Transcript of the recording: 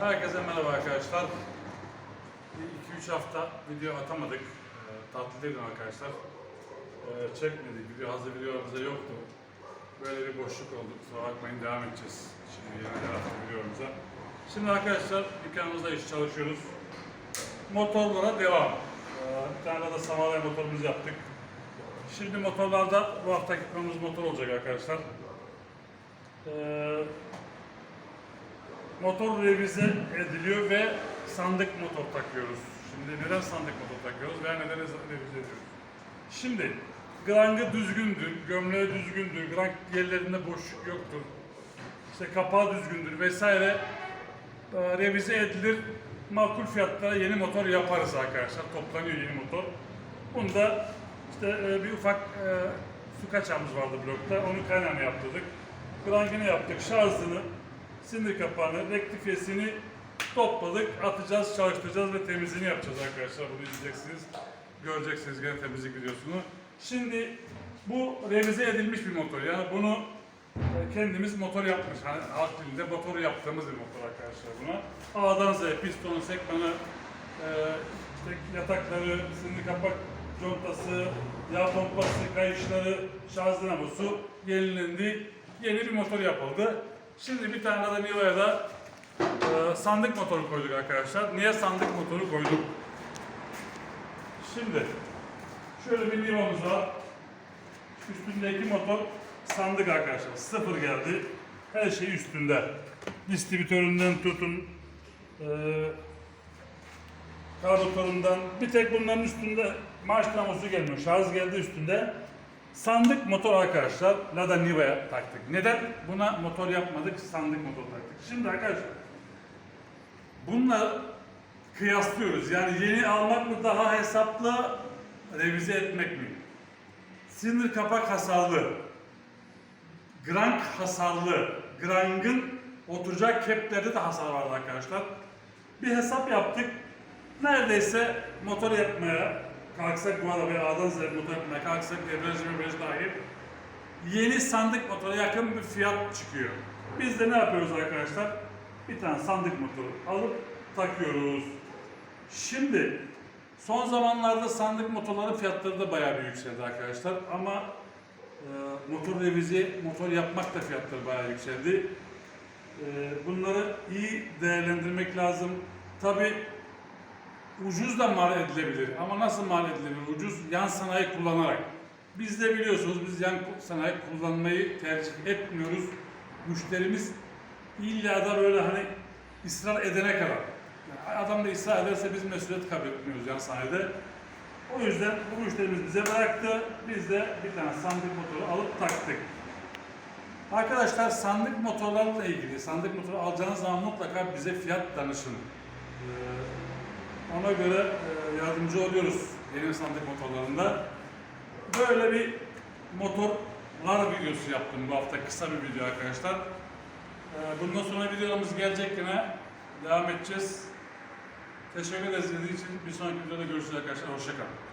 Herkese merhaba arkadaşlar. 2-3 hafta video atamadık. Ee, tatildeydim arkadaşlar. Ee, çekmedik. Video hazır videolarımızda yoktu. Böyle bir boşluk oldu. Kusura bakmayın devam edeceğiz. Şimdi yeni her hafta videolarımıza. Şimdi arkadaşlar dükkanımızda iş çalışıyoruz. Motorlara devam. Ee, bir tane de Samalya motorumuzu yaptık. Şimdi motorlarda bu haftaki konumuz motor olacak arkadaşlar. Ee, motor revize ediliyor ve sandık motor takıyoruz. Şimdi neden sandık motor takıyoruz veya neden revize ediyoruz? Şimdi grangı düzgündür, gömleği düzgündür, grang yerlerinde boşluk yoktur. İşte kapağı düzgündür vesaire. Ee, revize edilir. Makul fiyatlara yeni motor yaparız arkadaşlar. Toplanıyor yeni motor. Bunda işte e, bir ufak e, su kaçağımız vardı blokta. Onun kaynağını yaptırdık. Grangını yaptık, şarjını, sinir kapağını, rektifiyesini topladık, atacağız, çalıştıracağız ve temizliğini yapacağız arkadaşlar. Bunu izleyeceksiniz, göreceksiniz gene temizlik videosunu. Şimdi bu revize edilmiş bir motor. Yani bunu e, kendimiz motor yapmış. Hani halk dilinde motor yaptığımız bir motor arkadaşlar buna. A'dan Z'ye, pistonu, sekmanı, e, işte yatakları, sinir kapak contası, yağ pompası, kayışları, şarj dinamosu yenilendi. Yeni bir motor yapıldı. Şimdi bir tane de Niva'ya da e, sandık motoru koyduk arkadaşlar. Niye sandık motoru koyduk? Şimdi şöyle bir Niva'mız var. Üstündeki motor sandık arkadaşlar. Sıfır geldi. Her şey üstünde. Distribütöründen tutun, e, karbüratöründen bir tek bunların üstünde marş dinamosu gelmiyor. Şarj geldi üstünde. Sandık motor arkadaşlar. Lada Niva'ya taktık. Neden? Buna motor yapmadık, sandık motor taktık. Şimdi arkadaşlar bunları kıyaslıyoruz. Yani yeni almak mı daha hesaplı, revize etmek mi? Sinir kapak hasarlı, Grank hasarlı, Grang'ın oturacak keplerde de hasar vardı arkadaşlar. Bir hesap yaptık. Neredeyse motor yapmaya kalksak bu arabaya A'dan Z'ye motor yapmaya kalksak debriyaj debriyaj dahil yeni sandık motora yakın bir fiyat çıkıyor. Biz de ne yapıyoruz arkadaşlar? Bir tane sandık motoru alıp takıyoruz. Şimdi son zamanlarda sandık motorların fiyatları da bayağı bir yükseldi arkadaşlar ama e, motor revize, motor yapmak da fiyatları bayağı yükseldi. E, bunları iyi değerlendirmek lazım. Tabi ucuz da mal edilebilir ama nasıl mal edilebilir? Ucuz yan sanayi kullanarak. Biz de biliyorsunuz biz yan sanayi kullanmayı tercih etmiyoruz. Müşterimiz illa da böyle hani ısrar edene kadar. Yani adam da ısrar ederse biz mesuliyet kabul etmiyoruz yan sanayide. O yüzden bu müşterimiz bize bıraktı. Biz de bir tane sandık motoru alıp taktık. Arkadaşlar sandık motorlarla ilgili, sandık motoru alacağınız zaman mutlaka bize fiyat danışın. Ee, ona göre e, yardımcı oluyoruz yeni sandık motorlarında. Böyle bir motorlar videosu yaptım bu hafta kısa bir video arkadaşlar. Ee, bundan sonra videolarımız gelecek yine devam edeceğiz. Teşekkür ederiz izlediğiniz için. Bir sonraki videoda görüşürüz arkadaşlar. Hoşçakalın.